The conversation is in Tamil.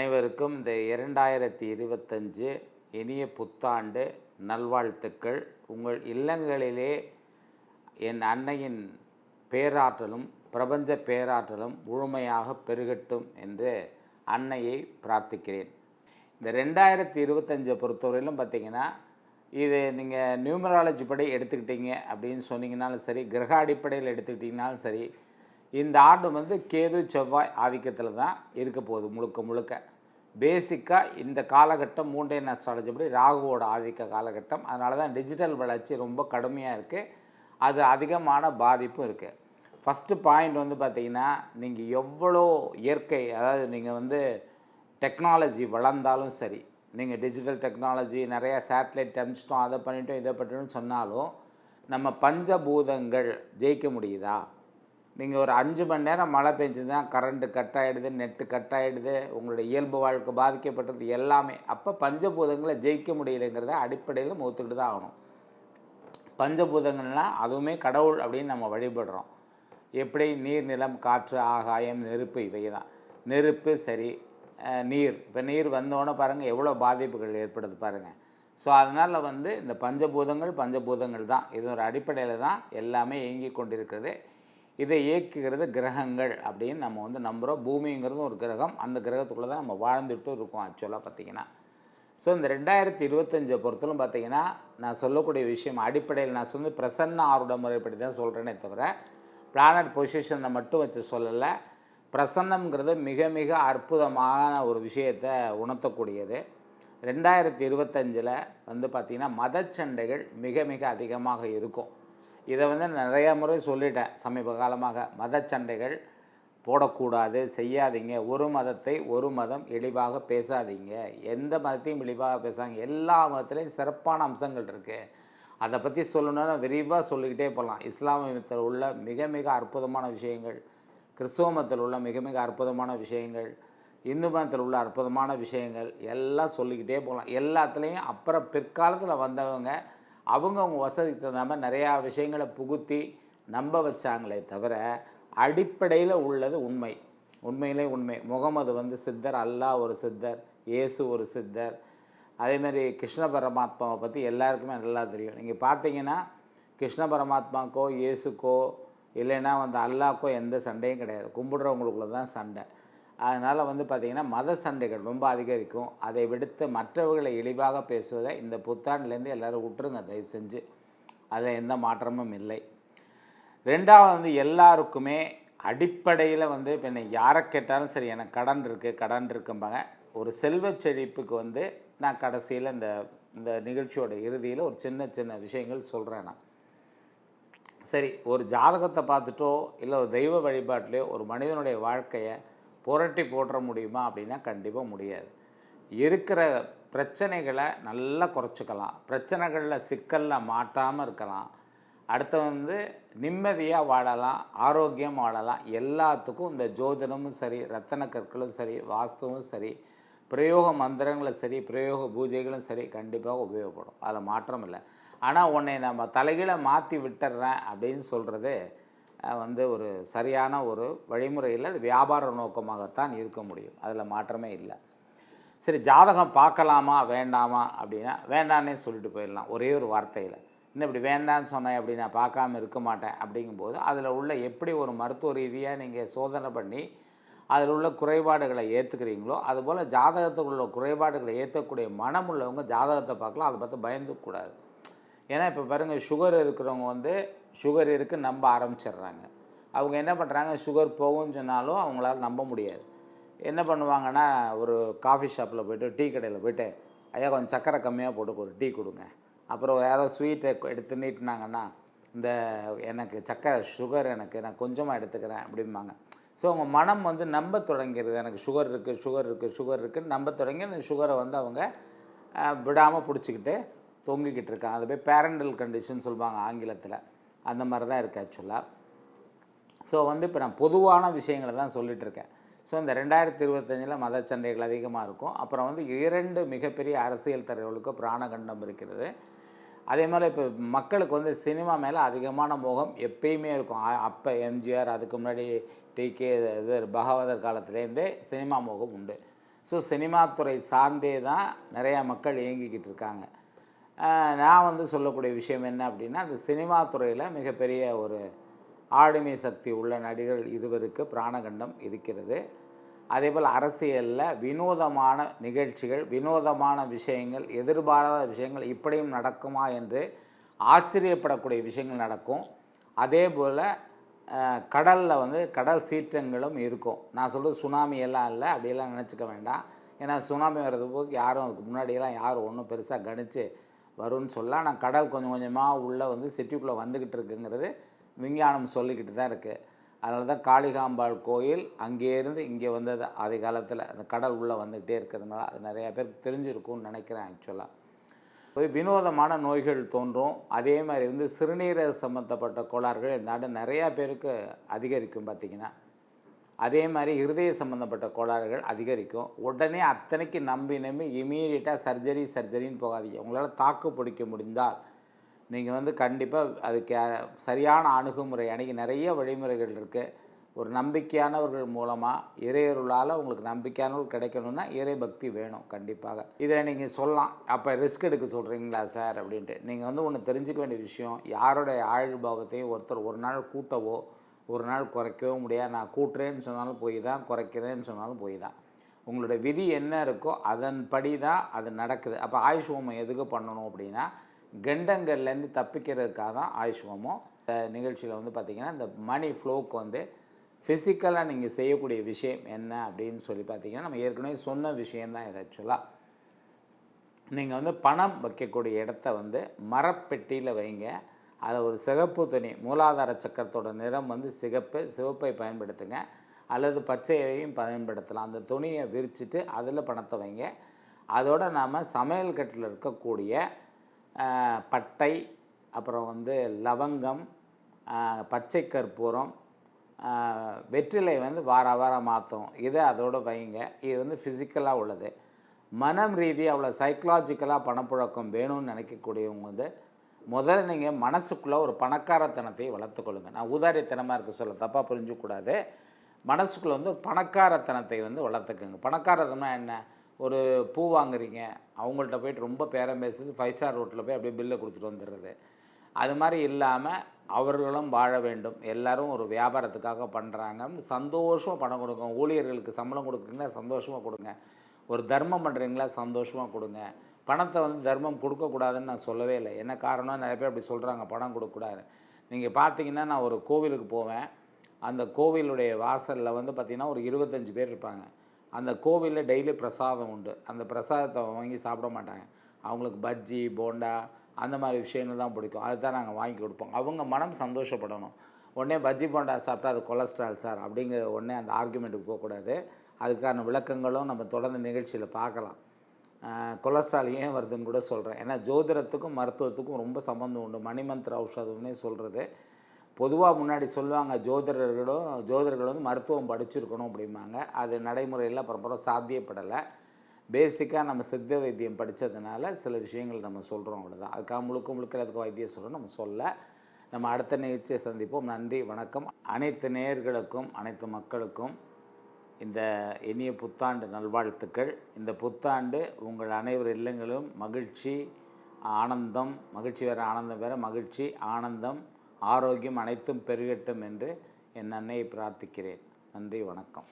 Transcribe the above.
அனைவருக்கும் இந்த இரண்டாயிரத்தி இருபத்தஞ்சு இனிய புத்தாண்டு நல்வாழ்த்துக்கள். உங்கள் இல்லங்களிலே என் அன்னையின் பேராற்றலும் பிரபஞ்ச பேராற்றலும் முழுமையாக பெருகட்டும் என்று அன்னையை பிரார்த்திக்கிறேன். இந்த ரெண்டாயிரத்தி இருபத்தஞ்சை பொறுத்தவரையிலும் பார்த்தீங்கன்னா இது நீங்கள் நியூமராலஜி படி எடுத்துக்கிட்டீங்க அப்படின்னு சொன்னீங்கனாலும் சரி கிரக அடிப்படையில் எடுத்துக்கிட்டிங்கனாலும் சரி இந்த ஆண்டு வந்து கேது செவ்வாய் ஆதிக்கத்தில் தான் இருக்க போகுது முழுக்க முழுக்க. பேசிக்காக இந்த காலகட்டம் மூன்றையன் அஸ்ட்ராலஜி படி ராகுவோட ஆதிக்க காலகட்டம். அதனால தான் டிஜிட்டல் வளர்ச்சி ரொம்ப கடுமையாக இருக்குது அது அதிகமான பாதிப்பும் இருக்குது ஃபஸ்ட்டு பாயிண்ட் வந்து பார்த்திங்கன்னா நீங்கள் எவ்வளோ இயற்கை அதாவது நீங்கள் வந்து டெக்னாலஜி வளர்ந்தாலும் சரி நீங்கள் டிஜிட்டல் டெக்னாலஜி நிறையா சேட்டலைட் அமிச்சிட்டோம் அதை பண்ணிட்டோம் இதை பண்ணிட்டோம்னு சொன்னாலும் நம்ம பஞ்சபூதங்கள் ஜெயிக்க முடியுதா? நீங்கள் ஒரு அஞ்சு மணி நேரம் மழை பெஞ்சதுன்னா கரண்ட்டு கட் ஆகிடுது நெட்டு கட் ஆகிடுது உங்களுடைய இயல்பு வாழ்க்கை பாதிக்கப்பட்டது எல்லாமே. அப்போ பஞ்சபூதங்களை ஜெயிக்க முடியலைங்கிறத அடிப்படையில் ஒத்துக்கிட்டு தான் ஆகணும். பஞ்சபூதங்கள்னால் அதுவுமே கடவுள் அப்படின்னு நம்ம வழிபடுறோம். எப்படி? நீர் நிலம் காற்று ஆகாயம் நெருப்பு இவை தான் நெருப்பு சரி நீர். இப்போ நீர் வந்தோடனே பாருங்கள் எவ்வளோ பாதிப்புகள் ஏற்படுது பாருங்கள் ஸோ அதனால் வந்து இந்த பஞ்சபூதங்கள் பஞ்சபூதங்கள் தான். இது ஒரு அடிப்படையில் தான் எல்லாமே இயங்கி கொண்டிருக்கிறது இதை இயக்குகிறது கிரகங்கள் அப்படின்னு நம்ம வந்து நம்புகிறோம் பூமிங்கிறது ஒரு கிரகம். அந்த கிரகத்துக்குள்ளே தான் நம்ம வாழ்ந்துட்டு இருக்கோம் ஆக்சுவலாக பார்த்திங்கன்னா. ஸோ இந்த ரெண்டாயிரத்தி இருபத்தஞ்சை பொறுத்தலும் பார்த்தீங்கன்னா நான் சொல்லக்கூடிய விஷயம் அடிப்படையில் நான் வந்து பிரசன்ன ஆருட முறைப்படி தான் சொல்கிறேனே தவிர பிளானட் பொசிஷனை மட்டும் வச்சு சொல்லலை. பிரசன்னம்ங்கிறது மிக மிக அற்புதமான ஒரு விஷயத்தை உணர்த்தக்கூடியது. ரெண்டாயிரத்தி இருபத்தஞ்சில் வந்து பார்த்திங்கன்னா மதச்சண்டைகள் மிக மிக அதிகமாக இருக்கும். இதை வந்து நிறைய முறை சொல்லிட்டேன். சமீப காலமாக மதச்சண்டைகள் போடக்கூடாது செய்யாதீங்க. ஒரு மதத்தை ஒரு மதம் இழிவாக பேசாதீங்க. எந்த மதத்தையும் இழிவாக பேசாங்க எல்லா மதத்துலேயும் சிறப்பான அம்சங்கள் இருக்குது அதை பற்றி சொல்லணும்னா விரிவாக சொல்லிக்கிட்டே போகலாம் இஸ்லாமியத்தில் உள்ள மிக மிக அற்புதமான விஷயங்கள் கிறிஸ்துவ மதத்தில் உள்ள மிக மிக அற்புதமான விஷயங்கள் இந்து மதத்தில் உள்ள அற்புதமான விஷயங்கள் எல்லாம் சொல்லிக்கிட்டே போகலாம் எல்லாத்துலேயும் அப்புறம் பிற்காலத்தில் வந்தவங்க அவங்க அவங்க வசதிக்கு தகுந்த மாதிரி நிறையா விஷயங்களை புகுத்தி நம்ப வச்சாங்களே தவிர அடிப்படையில் உள்ளது உண்மை. உண்மையிலே உண்மை. முகமது வந்து சித்தர் அல்லாஹ் ஒரு சித்தர் இயேசு ஒரு சித்தர். அதேமாதிரி கிருஷ்ண பரமாத்மாவை பற்றி எல்லாருக்குமே நல்லா தெரியும். நீங்கள் பார்த்தீங்கன்னா கிருஷ்ண பரமாத்மாக்கோ இயேசுக்கோ இல்லைன்னா வந்து அல்லாஹ்க்கோ எந்த சண்டையும் கிடையாது. கும்பிடுறவங்களுக்குள்ள தான் சண்டை. அதனால் வந்து பார்த்திங்கன்னா மத சண்டைகள் ரொம்ப அதிகரிக்கும். அதை விடுத்து மற்றவர்களை இழிவாக பேசுவதை இந்த புத்தாண்டுலேருந்து எல்லோரும் விட்டுருங்க தயவு செஞ்சு. அதில் எந்த மாற்றமும் இல்லை. ரெண்டாவது வந்து எல்லாருக்குமே அடிப்படையில் வந்து இப்போ என்னை யாரை கேட்டாலும் சரி எனக்கு கடன் இருக்குது கடன் இருக்கும்பாங்க. ஒரு செல்வச் செழிப்புக்கு வந்து நான் கடைசியில் இந்த இந்த நிகழ்ச்சியோட இறுதியில் ஒரு சின்ன சின்ன விஷயங்கள் சொல்கிறேன் நான். சரி ஒரு ஜாதகத்தை பார்த்துட்டோ இல்லை ஒரு தெய்வ வழிபாட்டிலையோ ஒரு மனிதனுடைய வாழ்க்கையை புரட்டி போட்டுற முடியுமா அப்படின்னா கண்டிப்பாக முடியாது. இருக்கிற பிரச்சனைகளை நல்லா குறைச்சிக்கலாம். பிரச்சனைகளில் சிக்கலில் மாட்டாமல் இருக்கலாம். அடுத்து வந்து நிம்மதியாக வாழலாம் ஆரோக்கியம் வாழலாம். எல்லாத்துக்கும் இந்த ஜோதிடமும் சரி ரத்தன கற்களும் சரி வாஸ்துவும் சரி பிரயோக மந்திரங்களும் சரி பிரயோக பூஜைகளும் சரி கண்டிப்பாக உபயோகப்படும். அதில் மாற்றம் இல்லை ஆனால் உன்னை நம்ம தலைகீழ மாற்றி விட்டுறேன் அப்படின்னு சொல்கிறது வந்து ஒரு சரியான ஒரு வழிமுறையில் அது வியாபார நோக்கமாகத்தான் இருக்க முடியும். அதில் மாற்றமே இல்லை. சரி ஜாதகம் பார்க்கலாமா வேண்டாமா அப்படின்னா வேண்டான்னே சொல்லிட்டு போயிடலாம் ஒரே ஒரு வார்த்தையில். இன்னும் இப்படி வேண்டான்னு சொன்னேன் அப்படி நான் பார்க்காம இருக்க மாட்டேன் அப்படிங்கும்போது அதில் உள்ள எப்படி ஒரு மருத்துவ ரீதியாக நீங்கள் சோதனை பண்ணி அதில் உள்ள குறைபாடுகளை ஏற்றுக்கிறீங்களோ அதுபோல் ஜாதகத்துக்குள்ள குறைபாடுகளை ஏற்றக்கூடிய மனம் உள்ளவங்க ஜாதகத்தை பார்க்கலாம் அதை பார்த்து பயந்துக்கூடாது. ஏன்னா இப்போ பாருங்கள் சுகர் இருக்கிறவங்க வந்து சுகர் இருக்குது நம்ப ஆரம்பிச்சிடுறாங்க. அவங்க என்ன பண்ணுறாங்க சுகர் போகும்னு சொன்னாலும் அவங்களால நம்ப முடியாது. என்ன பண்ணுவாங்கன்னா ஒரு காஃபி ஷாப்பில் போய்ட்டு டீ கடையில் போயிட்டு ஐயா கொஞ்சம் சக்கரை கம்மியாக போட்டு ஒரு டீ கொடுங்க. அப்புறம் ஏதோ ஸ்வீட்டை எடுத்து நீட்டினாங்கன்னா இந்த எனக்கு சக்கரை சுகர் எனக்கு நான் கொஞ்சமாக எடுத்துக்கிறேன் அப்படிம்பாங்க. ஸோ அவங்க மனம் வந்து நம்ப தொடங்கிடுது எனக்கு சுகர் இருக்குது சுகர் இருக்குது சுகர் இருக்குதுன்னு நம்ப தொடங்கி அந்த சுகரை வந்து அவங்க விடாமல் பிடிச்சிக்கிட்டு தொங்கிக்கிட்டு இருக்காங்க. அது போய் பேரண்டல் கண்டிஷன் சொல்லுவாங்க ஆங்கிலத்தில். அந்த மாதிரி தான் இருக்குது ஆக்சுவலாக ஸோ வந்து இப்போ நான் பொதுவான விஷயங்களை தான் சொல்லிகிட்ருக்கேன் இருக்கேன். ஸோ இந்த ரெண்டாயிரத்தி இருபத்தஞ்சில் மத சண்டைகள் அதிகமாக இருக்கும். அப்புறம் வந்து இரண்டு மிகப்பெரிய அரசியல் தலைவர்களுக்கு பிராணகண்டம் இருக்கிறது. அதே மாதிரி இப்போ மக்களுக்கு வந்து சினிமா மேலே அதிகமான மோகம் எப்பயுமே இருக்கும். அப்போ எம்ஜிஆர் அதுக்கு முன்னாடி டிகே இது பகவதர் காலத்துலேருந்தே சினிமா மோகம் உண்டு. ஸோ சினிமா துறை சார்ந்தே தான் நிறையா மக்கள் இயங்கிக்கிட்டு இருக்காங்க. நான் வந்து சொல்லக்கூடிய விஷயம் என்ன அப்படின்னா அந்த சினிமா துறையில் மிகப்பெரிய ஒரு ஆளுமை சக்தி உள்ள நடிகர்கள் இருவருக்கு பிராணகண்டம் இருக்கிறது. அதேபோல் அரசியலில் வினோதமான நிகழ்ச்சிகள் வினோதமான விஷயங்கள் எதிர்பாராத விஷயங்கள் இப்படியும் நடக்குமா என்று ஆச்சரியப்படக்கூடிய விஷயங்கள் நடக்கும். அதே போல் கடலில் வந்து கடல் சீற்றங்களும் இருக்கும். நான் சொல்கிறது சுனாமி எல்லாம் இல்லை அப்படியெல்லாம் நினச்சிக்க வேண்டாம். ஏன்னா சுனாமி வர்றது போது யாரும் அதுக்கு முன்னாடியெல்லாம் யாரும் ஒன்றும் பெருசாக கணித்து வரும்னு சொல்ல ஆனால் கடல் கொஞ்சம் கொஞ்சமாக உள்ளே வந்து சிட்டிக்குள்ளே வந்துக்கிட்டு இருக்குங்கிறது விஞ்ஞானம் சொல்லிக்கிட்டு தான் இருக்குது அதனால தான் காளிகாம்பாள் கோயில் அங்கேருந்து இங்கே வந்தது ஆதி காலத்தில். அந்த கடல் உள்ளே வந்துக்கிட்டே இருக்கிறதுனால அது நிறையா பேருக்கு தெரிஞ்சிருக்கும்னு நினைக்கிறேன் ஆக்சுவலாக போய் வினோதமான நோய்கள் தோன்றும். அதே மாதிரி வந்து சிறுநீரக சம்மந்தப்பட்ட கோளாறுகள் இந்த நாடு நிறையா பேருக்கு அதிகரிக்கும் பார்த்திங்கன்னா அதே மாதிரி இருதய சம்மந்தப்பட்ட கோளாறுகள் அதிகரிக்கும். உடனே அத்தனைக்கு நம்பி நம்பி இமீடியட்டாக சர்ஜரி சர்ஜரின்னு போகாதீங்க. உங்களால் தாக்கு பிடிக்க முடிந்தால் நீங்கள் வந்து கண்டிப்பாக அதுக்கு சரியான அணுகுமுறை அன்றைக்கி நிறைய வழிமுறைகள் இருக்குது ஒரு நம்பிக்கையானவர்கள் மூலமாக இறையருளால் உங்களுக்கு நம்பிக்கையானவர்கள் கிடைக்கணும்னா இறை பக்தி வேணும் கண்டிப்பாக. இதில் நீங்கள் சொல்லலாம். அப்போ ரிஸ்க் எடுக்க சொல்கிறீங்களா சார் அப்படின்ட்டு. நீங்கள் வந்து ஒன்று தெரிஞ்சுக்க வேண்டிய விஷயம் யாருடைய ஆயுள்பாவத்தையும் ஒருத்தர் ஒரு நாள் கூட்டவோ ஒரு நாள் குறைக்கவும் முடியாது. நான் கூட்டுறேன்னு சொன்னாலும் போய் தான் குறைக்கிறேன்னு சொன்னாலும் போய் தான் உங்களோட விதி என்ன இருக்கோ அதன்படி தான் அது நடக்குது. அப்போ ஆயுஷ் ஹோமம் எதுக்கு பண்ணணும் அப்படின்னா கெண்டங்கள்லேருந்து தப்பிக்கிறதுக்காக தான் ஆயுஷ் ஹோமம். நிகழ்ச்சியில் வந்து பார்த்திங்கன்னா இந்த மணி ஃப்ளோக்கு வந்து ஃபிசிக்கலாக நீங்கள் செய்யக்கூடிய விஷயம் என்ன அப்படின்னு சொல்லி பார்த்தீங்கன்னா நம்ம ஏற்கனவே சொன்ன விஷயந்தான் இது ஆக்சுவலாக நீங்கள் வந்து பணம் வைக்கக்கூடிய இடத்த வந்து மரப்பெட்டியில் வைங்க. அதில் ஒரு சிகப்பு துணி மூலாதார சக்கரத்தோட நிறம் வந்து சிகப்பு சிவப்பை பயன்படுத்துங்க. அல்லது பச்சையையும் பயன்படுத்தலாம். அந்த துணியை விரிச்சிட்டு அதில் பணத்தை வைங்க. அதோடு நாம் சமையல் கட்டில் இருக்கக்கூடிய பட்டை அப்புறம் வந்து லவங்கம் பச்சை கற்பூரம் வெற்றிலை வந்து வார வாரம் மாற்றும் இதை அதோட வைங்க. இது வந்து ஃபிசிக்கலாக உள்ளது. மனம் ரீதியாக அவ்வளோ சைக்கலாஜிக்கலாக பணப்புழக்கம் வேணும்னு நினைக்கக்கூடியவங்க வந்து முதல்ல நீங்கள் மனசுக்குள்ளே ஒரு பணக்காரத்தனத்தை வளர்த்துக்கொள்ளுங்க. நான் ஊதாரியத்தனமாக இருக்க சொல்ல தப்பாக புரிஞ்சுக்கூடாது. மனசுக்குள்ளே வந்து ஒரு பணக்காரத்தனத்தை வந்து வளர்த்துக்குங்க. பணக்காரத்தனம் என்ன? ஒரு பூ வாங்குறீங்க. அவங்கள்ட்ட போயிட்டு ரொம்ப பேரம் பேசுறது ஃபைவ் ஸ்டார் ரோட்டில் போய் அப்படியே பில்லை கொடுத்துட்டு வந்துடுறது அது மாதிரி இல்லாமல் அவர்களும் வாழ வேண்டும். எல்லோரும் ஒரு வியாபாரத்துக்காக பண்ணுறாங்க சந்தோஷமாக பணம் கொடுங்க. ஊழியர்களுக்கு சம்பளம் கொடுக்குறீங்களா? சந்தோஷமாக கொடுங்க. ஒரு தர்மம் பண்ணுறீங்களா சந்தோஷமாக கொடுங்க. பணத்தை வந்து தர்மம் கொடுக்கக்கூடாதுன்னு நான் சொல்லவே இல்லை. என்ன காரணம்? நிறைய பேர் அப்படி சொல்கிறாங்க பணம் கொடுக்கக்கூடாது நீங்கள் பார்த்தீங்கன்னா நான் ஒரு கோவிலுக்கு போவேன். அந்த கோவிலுடைய வாசலில் வந்து பார்த்திங்கன்னா ஒரு இருபத்தஞ்சி பேர் இருப்பாங்க. அந்த கோவிலில் டெய்லி பிரசாதம் உண்டு. அந்த பிரசாதத்தை வாங்கி சாப்பிட மாட்டாங்க. அவங்களுக்கு பஜ்ஜி போண்டா அந்த மாதிரி விஷயங்கள் தான் பிடிக்கும். அதுதான் நாங்கள் வாங்கி கொடுப்போம். அவங்க மனம் சந்தோஷப்படணும். உடனே பஜ்ஜி போண்டா சாப்பிட்டா அது கொலஸ்ட்ரால் சார் அப்படிங்கிற உடனே அந்த ஆர்குமெண்ட்டுக்கு போகக்கூடாது. அதுக்கான விளக்கங்களும் நம்ம தொடர்ந்து நிகழ்ச்சியில் பார்க்கலாம். கொலஸ்ட்ரால் ஏன் வருதுன்னு கூட சொல்கிறேன் ஏன்னா ஜோதிடத்துக்கும் மருத்துவத்துக்கும் ரொம்ப சம்மந்தம் உண்டு. மணிமந்திர ஔஷதம்னே சொல்கிறது பொதுவாக முன்னாடி சொல்லுவாங்க ஜோதிடர்களோ ஜோதிடர்கள் வந்து மருத்துவம் படிச்சிருக்கணும் அப்படிம்பாங்க. அது நடைமுறையில் அப்புறம் சாத்தியப்படலை. பேசிக்காக நம்ம சித்த வைத்தியம் படித்ததுனால சில விஷயங்கள் நம்ம சொல்கிறோம் அவ்வளோதான் அதுக்காக முழுக்க முழுக்க அதுக்கு வைத்தியம் சொல்கிறோம் நம்ம சொல்ல. நம்ம அடுத்த நிகழ்ச்சியை சந்திப்போம். நன்றி வணக்கம். அனைத்து நேயர்களுக்கும் அனைத்து மக்களுக்கும் இந்த இனிய புத்தாண்டு நல்வாழ்த்துக்கள். இந்த புத்தாண்டு உங்கள் அனைவர் இல்லங்களும் மகிழ்ச்சி ஆனந்தம் மகிழ்ச்சி வேறு ஆனந்தம் வேறு மகிழ்ச்சி ஆனந்தம் ஆரோக்கியம் அனைத்தும் பெருகட்டும் என்று என் அன்னையை பிரார்த்திக்கிறேன். நன்றி வணக்கம்.